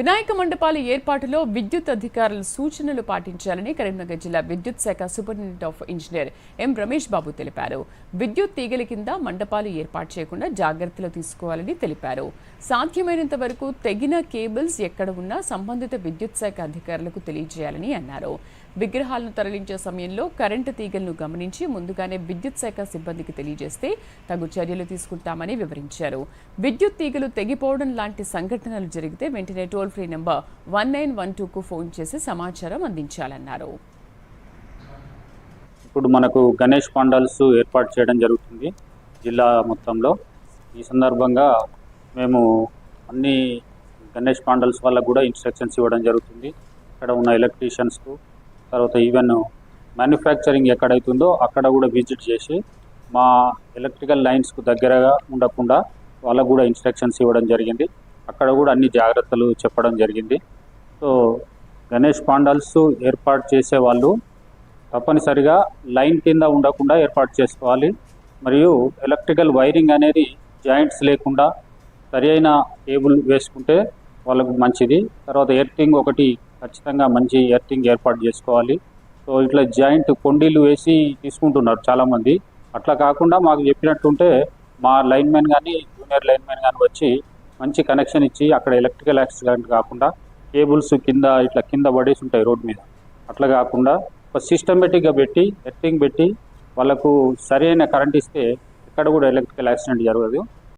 వినాయక మండపాల ఏర్పాటులో విద్యుత్ అధికారులు సూచనలు పాటించాలని కరీంనగర్ జిల్లా విద్యుత్ శాఖ superintendent of engineer M Ramesh Babu తెలిపారు. విద్యుత్ తీగల కింద మండపాలు ఏర్పాటు చేయకుండా జాగ్రత్తలు తీసుకోవాలని తెలిపారు. సాధ్యమైనంత వరకు తెగిన కేబుల్స్ ఎక్కడ ఉన్నా సంబంధిత విద్యుత్ శాఖ అధికారులకు తెలియజేయాలని అన్నారు. విగ్రహాలను తరలించే సమయంలో కరెంటు తీగలను గమనించి ముందుగానే విద్యుత్ శాఖ సిబ్బందికి తెలియజేస్తే తగు చర్యలు తీసుకుంటామని వివరించారు. విద్యుత్ తీగలు తెగిపోవడం లాంటి సంఘటనలు జరిగితే వెంటనే toll free number one nine one టూకు phone చేసి సమాచారం అందించాలన్నారు. ఇప్పుడు మనకు గణేష్ పండాల్స్ ఏర్పాటు చేయడం జరుగుతుంది జిల్లా మొత్తంలో. ఈ సందర్భంగా మేము అన్ని గణేష్ పాండల్స్ వాళ్ళకు కూడా ఇన్స్ట్రక్షన్స్ ఇవ్వడం జరుగుతుంది. ఇక్కడ ఉన్న ఎలక్ట్రీషియన్స్కు తర్వాత ఈవెన్ మ్యానుఫ్యాక్చరింగ్ ఎక్కడైతుందో అక్కడ కూడా విజిట్ చేసి మా ఎలక్ట్రికల్ లైన్స్కు దగ్గరగా ఉండకుండా వాళ్ళకు కూడా ఇన్స్ట్రక్షన్స్ ఇవ్వడం జరిగింది. అక్కడ కూడా అన్ని జాగ్రత్తలు చెప్పడం జరిగింది. సో గణేష్ పాండల్స్ ఏర్పాటు చేసే వాళ్ళు తప్పనిసరిగా లైన్ కింద ఉండకుండా ఏర్పాటు చేసుకోవాలి. మరియు ఎలక్ట్రికల్ వైరింగ్ అనేది జాయింట్స్ లేకుండా సరి అయిన కేబుల్ వేసుకుంటే వాళ్ళకు మంచిది. తర్వాత ఎర్తింగ్ ఒకటి ఖచ్చితంగా మంచి ఎర్తింగ్ ఏర్పాటు చేసుకోవాలి. సో ఇట్లా జాయింట్ కొండీలు వేసి తీసుకుంటున్నారు చాలామంది. అట్లా కాకుండా మాకు చెప్పినట్టుంటే మా లైన్మెన్ కానీ జూనియర్ లైన్మెన్ కానీ వచ్చి మంచి కనెక్షన్ ఇచ్చి అక్కడ ఎలక్ట్రికల్ యాక్సిడెంట్ కాకుండా కేబుల్స్ కింద ఇట్లా కింద పడేసి ఉంటాయి రోడ్ మీద. అట్లా కాకుండా ఒక సిస్టమేటిక్గా పెట్టి ఎర్తింగ్ పెట్టి వాళ్ళకు సరైన కరెంట్ ఇస్తే ఎక్కడ కూడా ఎలక్ట్రికల్ యాక్సిడెంట్ జరగదు.